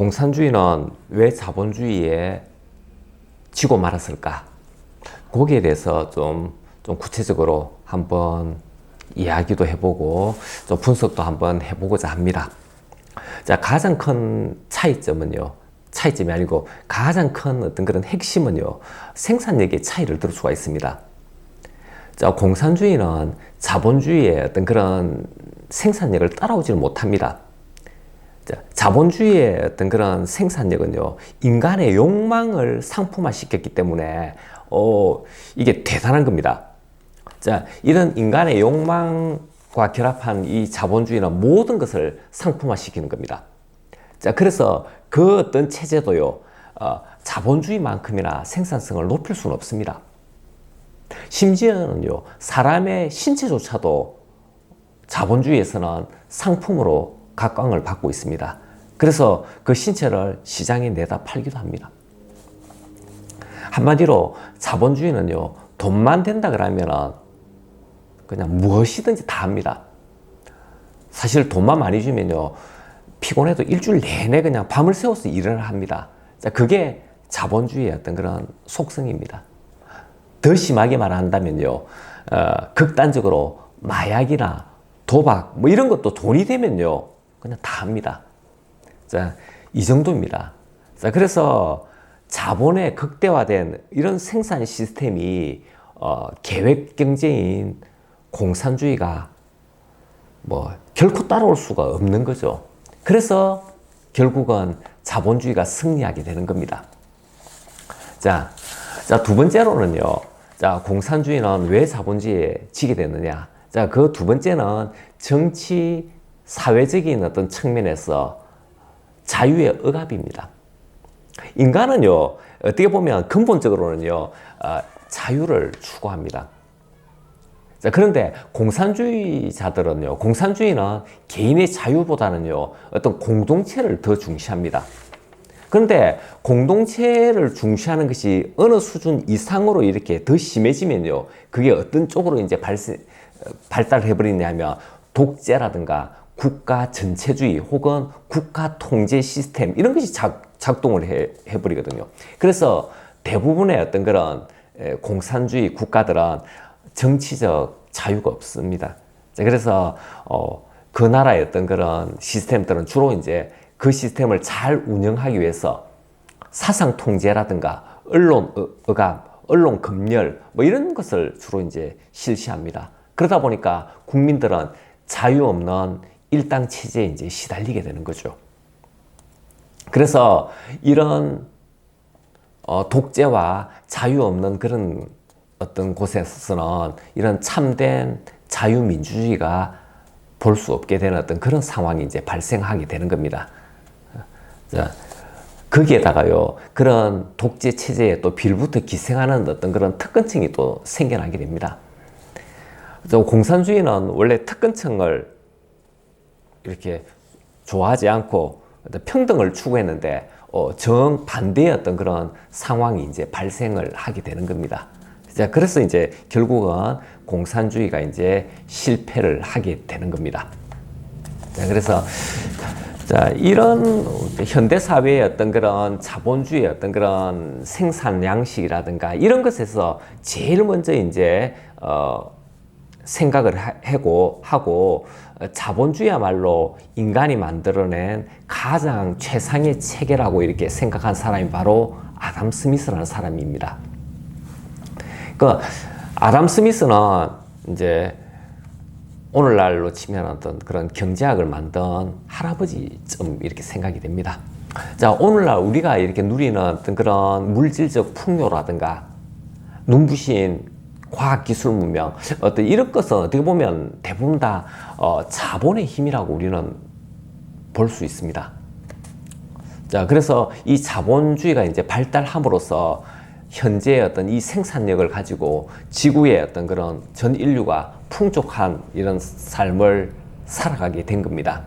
공산주의는 왜 자본주의에 지고 말았을까? 거기에 대해서 좀, 좀 구체적으로 한번 이야기도 해보고 좀 분석도 한번 해보고자 합니다. 자, 가장 큰 차이점은요. 차이점이 아니고 가장 큰 어떤 그런 핵심은요. 생산력의 차이를 들 수가 있습니다. 자, 공산주의는 자본주의의 어떤 그런 생산력을 따라오지를 못합니다. 자, 자본주의의 어떤 그런 생산력은요, 인간의 욕망을 상품화 시켰기 때문에, 어, 이게 대단한 겁니다. 자, 이런 인간의 욕망과 결합한 이 자본주의는 모든 것을 상품화 시키는 겁니다. 자, 그래서 그 어떤 체제도요, 어, 자본주의만큼이나 생산성을 높일 수는 없습니다. 심지어는요, 사람의 신체조차도 자본주의에서는 상품으로 각광을 받고 있습니다. 그래서 그 신체를 시장에 내다 팔기도 합니다. 한마디로 자본주의는요, 돈만 된다 그러면은 그냥 무엇이든지 다 합니다. 사실 돈만 많이 주면요, 피곤해도 일주일 내내 그냥 밤을 새워서 일을 합니다. 자, 그게 자본주의의 어떤 그런 속성입니다. 더 심하게 말한다면요, 어, 극단적으로 마약이나 도박, 뭐 이런 것도 돈이 되면요, 그냥 다 합니다. 자, 이 정도입니다. 자, 그래서 자본의 극대화된 이런 생산 시스템이 어, 계획 경제인 공산주의가 뭐 결코 따라올 수가 없는 거죠. 그래서 결국은 자본주의가 승리하게 되는 겁니다. 자, 자, 두 번째로는요. 자, 공산주의는 왜 자본주의에 지게 됐느냐? 자, 그 두 번째는 정치, 사회적인 어떤 측면에서 자유의 억압입니다. 인간은요, 어떻게 보면 근본적으로는요, 어, 자유를 추구합니다. 자, 그런데 공산주의자들은요, 공산주의는 개인의 자유보다는요, 어떤 공동체를 더 중시합니다. 그런데 공동체를 중시하는 것이 어느 수준 이상으로 이렇게 더 심해지면요, 그게 어떤 쪽으로 이제 발생, 발달해버리냐면, 독재라든가 국가 전체주의 혹은 국가 통제 시스템, 이런 것이 작, 작동을 해, 해버리거든요. 그래서 대부분의 어떤 그런 공산주의 국가들은 정치적 자유가 없습니다. 그래서 어, 그 나라의 어떤 그런 시스템들은 주로 이제 그 시스템을 잘 운영하기 위해서 사상 통제라든가 언론 억압, 언론 검열 뭐 이런 것을 주로 이제 실시합니다. 그러다 보니까 국민들은 자유 없는 일당 체제에 이제 시달리게 되는 거죠. 그래서 이런 어, 독재와 자유 없는 그런 어떤 곳에서는 이런 참된 자유민주주의가 볼 수 없게 되는 어떤 그런 상황이 이제 발생하게 되는 겁니다. 자, 거기에다가요, 그런 독재 체제에 또 빌부터 기생하는 어떤 그런 특권층이 또 생겨나게 됩니다. 공산주의는 원래 특권층을 이렇게 좋아하지 않고 평등을 추구했는데 어, 정반대의 어떤 그런 상황이 이제 발생을 하게 되는 겁니다. 자, 그래서 이제 결국은 공산주의가 이제 실패를 하게 되는 겁니다. 자, 그래서 자, 이런 현대 사회의 어떤 그런 자본주의 어떤 그런 생산 양식이라든가 이런 것에서 제일 먼저 이제 어 생각을 하고 하고 자본주의야말로 인간이 만들어낸 가장 최상의 체계라고 이렇게 생각한 사람이 바로 아담 스미스라는 사람입니다. 그 아담 스미스는 이제 오늘날로 치면 어떤 그런 경제학을 만든 할아버지쯤 이렇게 생각이 됩니다. 자, 오늘날 우리가 이렇게 누리는 어떤 그런 물질적 풍요라든가 눈부신 과학기술 문명, 어떤 이런 것은 어떻게 보면 대부분 다 어, 자본의 힘이라고 우리는 볼 수 있습니다. 자, 그래서 이 자본주의가 이제 발달함으로써 현재의 어떤 이 생산력을 가지고 지구의 어떤 그런 전 인류가 풍족한 이런 삶을 살아가게 된 겁니다.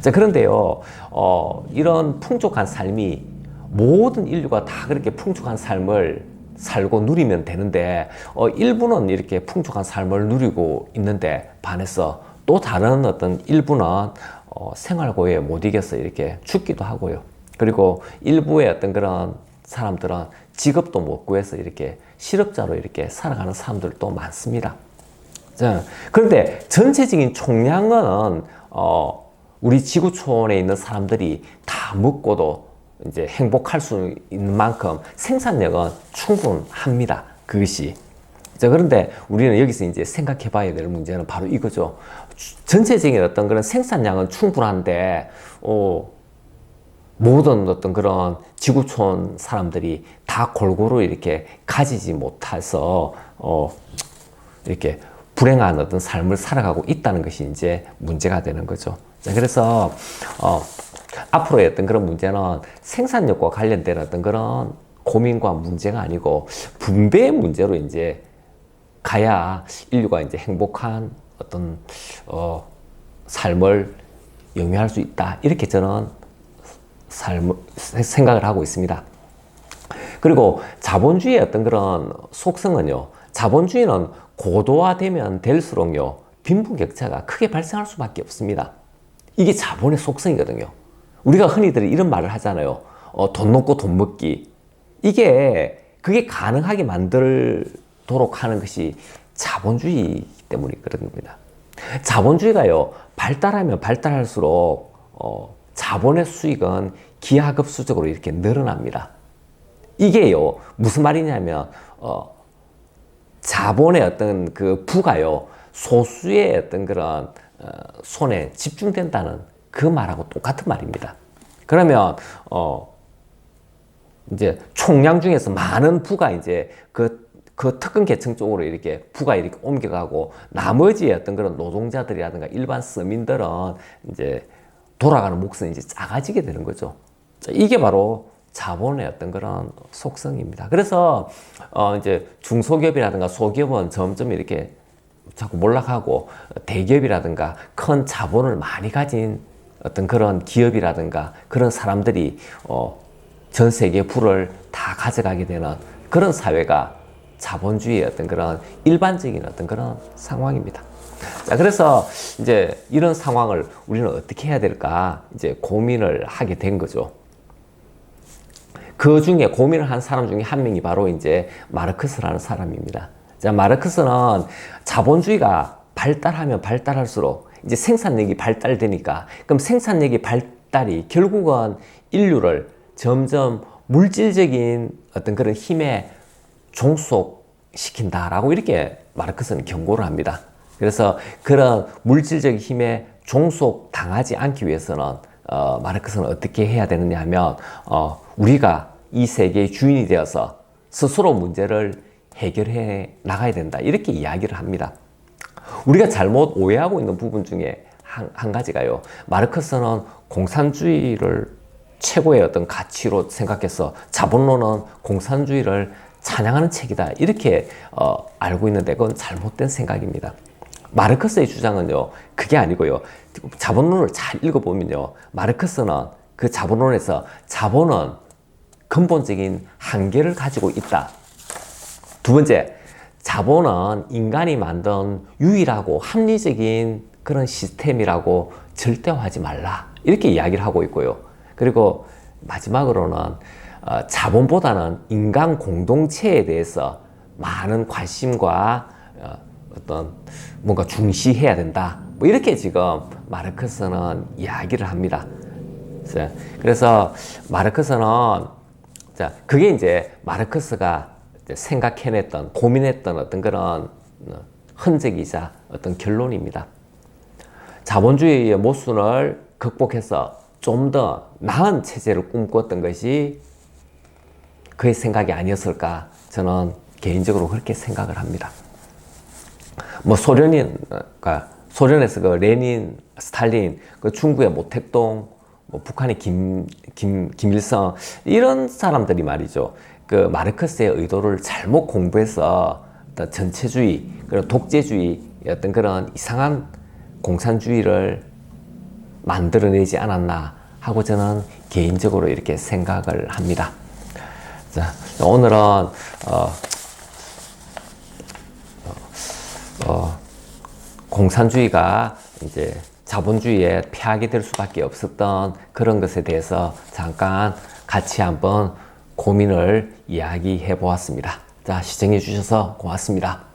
자, 그런데요, 어, 이런 풍족한 삶이 모든 인류가 다 그렇게 풍족한 삶을 살고 누리면 되는데, 어, 일부는 이렇게 풍족한 삶을 누리고 있는데, 반해서 또 다른 어떤 일부는 어, 생활고에 못 이겨서 이렇게 죽기도 하고요. 그리고 일부의 어떤 그런 사람들은 직업도 못 구해서 이렇게 실업자로 이렇게 살아가는 사람들도 많습니다. 자, 그런데 전체적인 총량은 어, 우리 지구촌에 있는 사람들이 다 먹고도 이제 행복할 수 있는 만큼 생산력은 충분합니다. 그것이. 자, 그런데 우리는 여기서 이제 생각해 봐야 될 문제는 바로 이거죠. 전체적인 어떤 그런 생산량은 충분한데, 어, 모든 어떤 그런 지구촌 사람들이 다 골고루 이렇게 가지지 못해서, 어, 이렇게 불행한 어떤 삶을 살아가고 있다는 것이 이제 문제가 되는 거죠. 자, 그래서, 어, 앞으로의 어떤 그런 문제는 생산력과 관련된 어떤 그런 고민과 문제가 아니고 분배의 문제로 이제 가야 인류가 이제 행복한 어떤 어, 삶을 영위할 수 있다. 이렇게 저는 삶 생각을 하고 있습니다. 그리고 자본주의의 어떤 그런 속성은요. 자본주의는 고도화되면 될수록요. 빈부격차가 크게 발생할 수밖에 없습니다. 이게 자본의 속성이거든요. 우리가 흔히들 이런 말을 하잖아요. 어, 돈 놓고 돈 먹기. 이게 그게 가능하게 만들도록 하는 것이 자본주의 때문이 그런 겁니다. 자본주의가요 발달하면 발달할수록 어, 자본의 수익은 기하급수적으로 이렇게 늘어납니다. 이게요 무슨 말이냐면 어, 자본의 어떤 그 부가요 소수의 어떤 그런 어, 손에 집중된다는 그 말하고 똑같은 말입니다. 그러면 어 이제 총량 중에서 많은 부가 이제 그, 그 특권 계층 쪽으로 이렇게 부가 이렇게 옮겨가고 나머지 어떤 그런 노동자들이라든가 일반 서민들은 이제 돌아가는 몫은 이제 작아지게 되는 거죠. 이게 바로 자본의 어떤 그런 속성입니다. 그래서 어 이제 중소기업이라든가 소기업은 점점 이렇게 자꾸 몰락하고 대기업이라든가 큰 자본을 많이 가진 어떤 그런 기업이라든가 그런 사람들이 어, 전 세계 부를 다 가져가게 되는 그런 사회가 자본주의의 어떤 그런 일반적인 어떤 그런 상황입니다. 자, 그래서 이제 이런 상황을 우리는 어떻게 해야 될까 이제 고민을 하게 된 거죠. 그 중에 고민을 한 사람 중에 한 명이 바로 이제 마르크스라는 사람입니다. 자, 마르크스는 자본주의가 발달하면 발달할수록 이제 생산력이 발달되니까 그럼 생산력이 발달이 결국은 인류를 점점 물질적인 어떤 그런 힘에 종속시킨다라고 이렇게 마르크스는 경고를 합니다. 그래서 그런 물질적 힘에 종속당하지 않기 위해서는 어, 마르크스는 어떻게 해야 되느냐 하면 어, 우리가 이 세계의 주인이 되어서 스스로 문제를 해결해 나가야 된다 이렇게 이야기를 합니다. 우리가 잘못 오해하고 있는 부분 중에 한, 한 가지가요. 마르크스는 공산주의를 최고의 어떤 가치로 생각해서 자본론은 공산주의를 찬양하는 책이다. 이렇게 어, 알고 있는데 그건 잘못된 생각입니다. 마르크스의 주장은요, 그게 아니고요. 자본론을 잘 읽어보면요. 마르크스는 그 자본론에서 자본은 근본적인 한계를 가지고 있다. 두 번째, 자본은 인간이 만든 유일하고 합리적인 그런 시스템이라고 절대화하지 말라. 이렇게 이야기를 하고 있고요. 그리고 마지막으로는 어, 자본보다는 인간 공동체에 대해서 많은 관심과 어, 떤 뭔가 중시해야 된다. 뭐 이렇게 지금 마르크스는 이야기를 합니다. 그래서 마르크스는 자 그게 이제 마르크스가 생각해냈던 고민했던 어떤 그런 어, 흔적이자 어떤 결론입니다. 자본주의의 모순을 극복해서 좀 더 나은 체제를 꿈꿨던 것이 그의 생각이 아니었을까 저는 개인적으로 그렇게 생각을 합니다. 뭐 소련인, 그러니까 소련에서 그 레닌, 스탈린, 그 중국의 모택동, 뭐 북한의 김, 김, 김일성 이런 사람들이 말이죠. 그 마르크스의 의도를 잘못 공부해서 어떤 전체주의, 그런 독재주의 어떤 그런 이상한 공산주의를 만들어내지 않았나 하고 저는 개인적으로 이렇게 생각을 합니다. 자, 오늘은 어, 어, 공산주의가 이제 자본주의에 폐하게 될 수밖에 없었던 그런 것에 대해서 잠깐 같이 한번 고민을 이야기해 보았습니다. 자, 시청해 주셔서 고맙습니다.